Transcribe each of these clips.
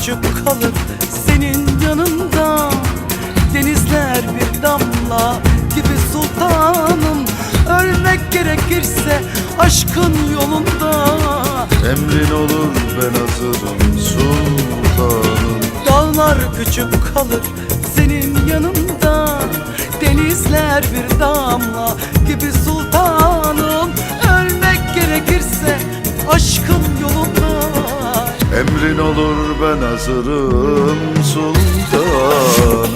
küçük kalır senin yanında. Denizler bir damla gibi sultanım. Ölmek gerekirse aşkın yolunda. Emrin olur ben hazırım sultanım. Dağlar küçük kalır senin ben hazırım sultanım.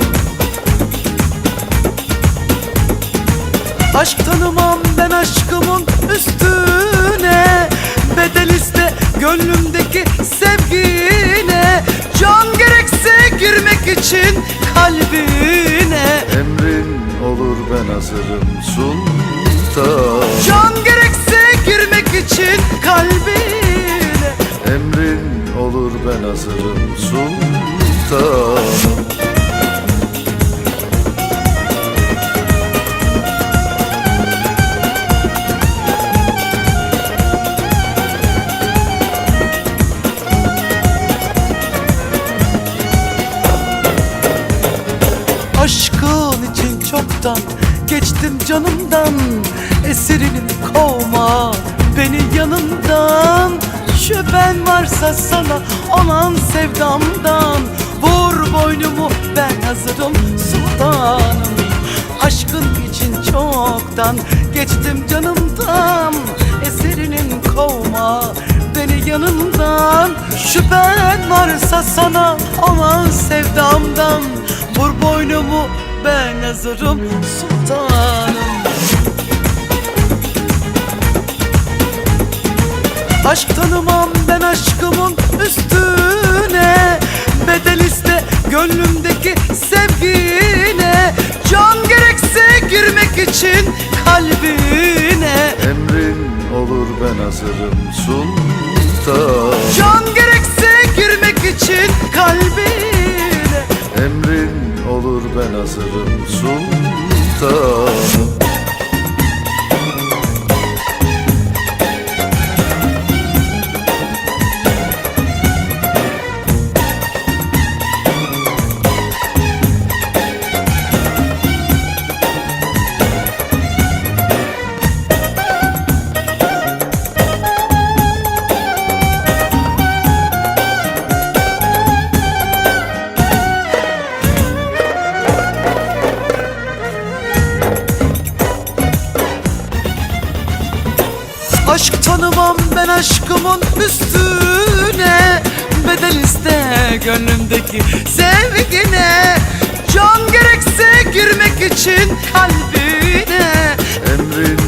Aşk tanımam ben aşkımın üstüne Bedel iste gönlümdeki sevgine. Can gerekse girmek için kalbine. Emrin olur ben hazırım sultanım. Can gerekse girmek için kalbine hazırım sultanım. Aşkın için çoktan geçtim canımdan Esirini kovma beni yanından Şüphen varsa sana olan sevdamdan Vur boynumu ben hazırım sultanım. Aşkın için çoktan geçtim canımdan Eserinin kovma beni yanından. Şüphen varsa sana olan sevdamdan Vur boynumu ben hazırım sultanım. Aşk için kalbine. Emrin olur ben hazırım sultanım Can gerekse girmek için kalbine. Emrin olur ben hazırım sultanım Aşk tanımam ben aşkımın üstüne Bedel iste gönlümdeki sevgine. Can gerekse girmek için kalbine. Emrin